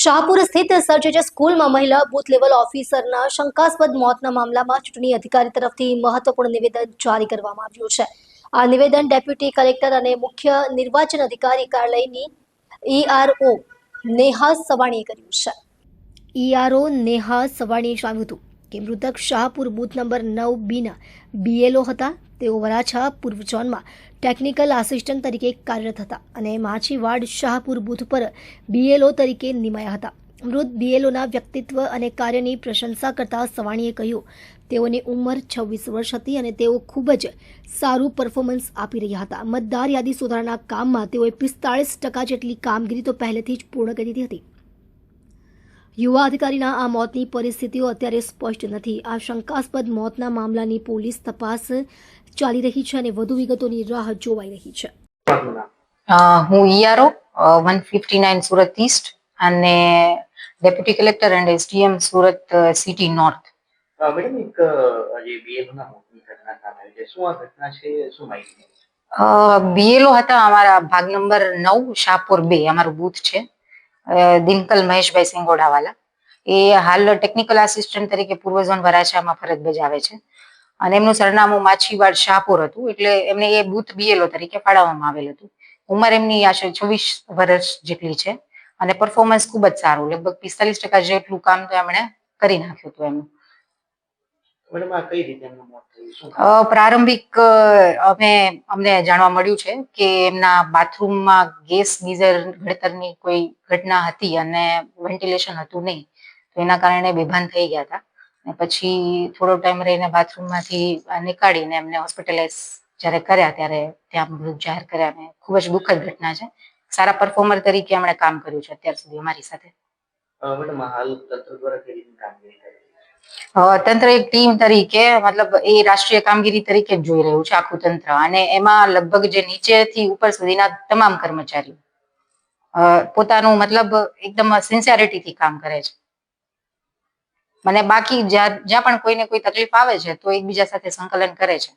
શાહપુર સ્થિત સર્જેજ સ્કૂલમાં મહિલા બૂથ લેવલ ઓફિસરના શંકાસ્પદ મોતના મામલામાં ચૂંટણી અધિકારી તરફથી મહત્વપૂર્ણ નિવેદન જારી કરવામાં આવ્યું છે. આ નિવેદન ડેપ્યુટી કલેક્ટર અને મુખ્ય નિર્વાચન અધિકારી કાર્યાલયની ઈઆરઓ નેહા સવાણીએ કર્યું છે. ઈઆરઓ નેહા સવાણીએ જણાવ્યું હતું. કે મૃતક શાહપુર બૂથ નંબર નવ બીના બીએલઓ હતા. તેઓ વરાછા પૂર્વ ઝોનમાં ટેકનિકલ આસિસ્ટન્ટ તરીકે કાર્યરત હતા અને માછીવાડ શાહપુર બૂથ પર બીએલઓ તરીકે નિમાયા હતા. મૃત બીએલઓના વ્યક્તિત્વ અને કાર્યની પ્રશંસા કરતા સવાણીએ કહ્યું, તેઓની ઉંમર છવ્વીસ વર્ષ હતી અને તેઓ ખૂબ જ સારું પરફોર્મન્સ આપી રહ્યા હતા. મતદાર યાદી સુધારણા કામમાં તેઓએ પિસ્તાળીસ ટકા જેટલી કામગીરી તો પહેલેથી જ પૂર્ણ કરી દીધી હતી. યુવા અધિકારીના આ મોતની પરિસ્થિતિઓ અત્યારે સ્પષ્ટ નથી. આ શંકાસ્પદ મોતના મામલાની પોલીસ તપાસ ચાલી રહી છે અને વધુ વિગતોની રાહ જોવાઈ રહી છે. હું ERO one fifty nine Surat east અને deputy collector and SDM Surat city north. Madam એક જે બીએલઓ મોતની ઘટના સામે આવી છે. શું આ ઘટના છે? શું માહિતી બીએલઓ હતા અમારા ભાગ નંબર નવ શાહપુર બે અમારું બૂથ છે. દિનકલ મહેશભાઈ સિંગોડાવાલા. એ હાલ ટેકનિકલ આસિસ્ટન્ટ તરીકે પૂર્વ ઝોન વરાછામાં ફરજ બજાવે છે. અને એમનું સરનામું માછીવાડ શાહપુર હતું, એટલે એમને એ બૂથ બીએલઓ તરીકે ફાળવવામાં આવેલ હતું. ઉંમર એમની આશરે છવ્વીસ વર્ષ જેટલી છે. અને પરફોર્મન્સ ખૂબ જ સારું, લગભગ પિસ્તાલીસ ટકા જેટલું કામ તો એમણે કરી નાખ્યું હતું એમનું મેડમ આ કઈ રીતે એમનું મોત થયું શું અ, પ્રારંભિક અમે અમને જાણવા મળ્યું છે કે એમના બાથરૂમમાં ગેસ ગીઝર ઘડતરની કોઈ ઘટના હતી અને વેન્ટિલેશન હતું નહીં. તો એના કારણે બેભાન થઈ ગયા હતા. અને પછી થોડો ટાઈમ રહીને બાથરૂમમાંથી નીકાળીને એમને હોસ્પિટલાઇઝ જ્યારે કર્યા ત્યારે ત્યાં મૃત જાહેર કર્યા અને ખૂબ જ દુઃખદ ઘટના છે. સારા પરફોર્મર તરીકે એમણે કામ કર્યું છે અત્યાર સુધી અમારી સાથે. મેડમ હાલ તંત્ર દ્વારા કઈ કામગીરી તંત્ર એક ટીમ તરીકે, મતલબ એ રાષ્ટ્રીય કામગીરી તરીકે જ જોઈ રહ્યું છે આખું તંત્ર. અને એમાં લગભગ જે નીચેથી ઉપર સુધીના તમામ કર્મચારીઓ પોતાનું મતલબ એકદમ સિન્સિયરિટીથી કામ કરે છે. મને બાકી જ્યાં જ્યાં પણ કોઈને કોઈ તકલીફ આવે છે, તો એકબીજા સાથે સંકલન કરે છે.